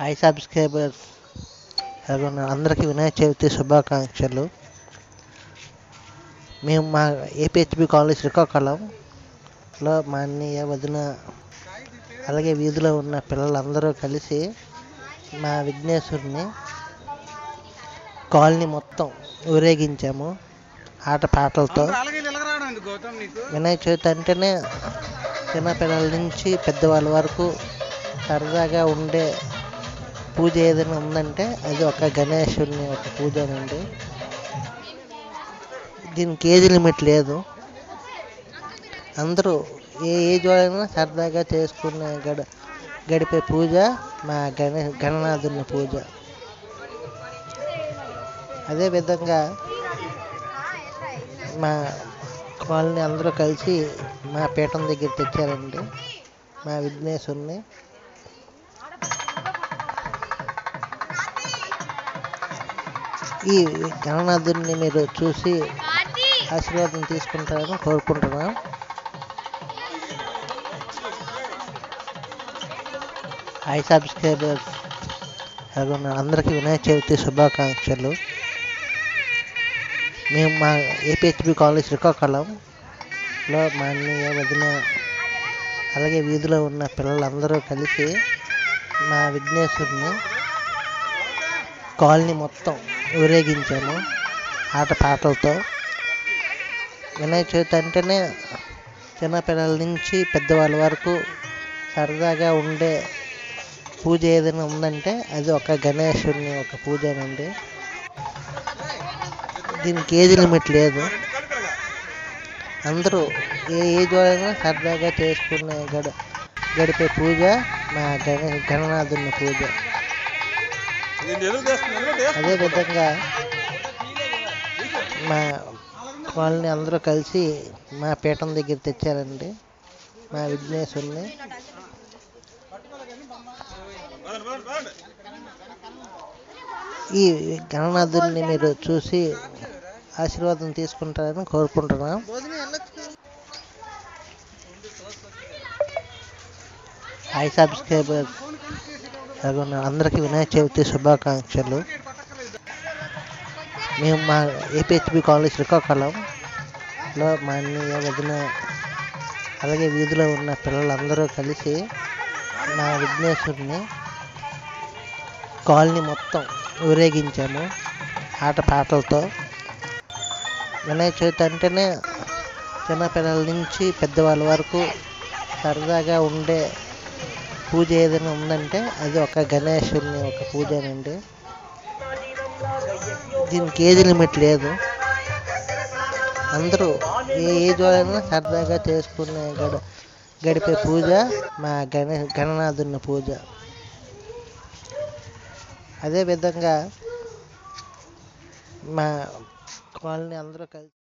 Hi subscribers. అందరికీ వినాయక చవితి శుభాకాంక్షలు. మేము మా ఏపీహెచ్బి కాలేజ్ శ్రీకాకుళంలో మా అన్నయ్య వదిన అలాగే వీధిలో ఉన్న పిల్లలందరూ కలిసి మా విఘ్నేశ్వరుని కాలనీ మొత్తం ఊరేగించాము ఆట పాటలతో. వినాయక చవితి అంటేనే చిన్నపిల్లల నుంచి పెద్దవాళ్ళ వరకు సరదాగా ఉండే పూజ ఏదైనా ఉందంటే అది ఒక గణేశుని ఒక పూజనండి దీనికి ఏజ్ లిమిట్ లేదు. అందరూ ఏ ఏజ్ వాళ్ళైనా సరదాగా చేసుకునే గడ గడిపే పూజ మా గణ గణనాథుని పూజ. అదేవిధంగా మా కాలనీ అందరూ కలిసి మా పీఠం దగ్గర తెచ్చారండి. మా విఘ్నేశ్వరుని. ఈ గణనాథుడిని మీరు చూసి ఆశీర్వాదం తీసుకుంటారని కోరుకుంటున్నాం. I subscribers. అందరికీ వినాయక చవితి శుభాకాంక్షలు. మేము మా ఏపీహెచ్బి కాలేజ్ శ్రీకాకుళంలో మా అన్నయ్య వదిన అలాగే వీధిలో ఉన్న పిల్లలందరూ కలిసి మా విఘ్నేశ్వరుని కాలనీ మొత్తం ఊరేగించాము ఆట పాటలతో. వినాయక చవితి అంటేనే చిన్నపిల్లల నుంచి పెద్దవాళ్ళ వరకు సరదాగా ఉండే పూజ ఏదైనా ఉందంటే అది ఒక గణేశుని ఒక పూజనండి దీనికి ఏజ్ లిమిట్ లేదు. అందరూ ఏ ఏజ్ వాళ్ళైనా సరదాగా చేసుకునే గడ గడిపే పూజ మా గణ గణనాథుని పూజ. అదేవిధంగా మా వాళ్ళని అందరూ కలిసి మా పీఠం దగ్గర తెచ్చారండి. మా విఘ్నేశ్వరుని. ఈ గణనాథుల్ని మీరు చూసి ఆశీర్వాదం తీసుకుంటారని కోరుకుంటున్నాం. హాయ్ సబ్స్క్రైబర్స్ అందరికీ వినాయక చవితి శుభాకాంక్షలు. మేము మా ఏపీహెచ్బి కాలేజ్ శ్రీకాకుళంలో మా అన్నయ్య వదిన అలాగే వీధిలో ఉన్న పిల్లలందరూ కలిసి మా విఘ్నేశ్వరుని కాలనీ మొత్తం ఊరేగించాము ఆట పాటలతో. వినాయక చవితి అంటేనే చిన్నపిల్లల నుంచి పెద్దవాళ్ళ వరకు సరదాగా ఉండే పూజ ఏదైనా ఉందంటే అది ఒక గణేశుని ఒక పూజ అండి దీనికి ఏజ్ లిమిట్ లేదు. అందరూ ఏ ఏజ్ వాళ్ళైనా సరదాగా చేసుకునే గడ గడిపే పూజ మా గణ గణనాథుని పూజ. అదేవిధంగా మా కాలనీ అందరూ కలిసి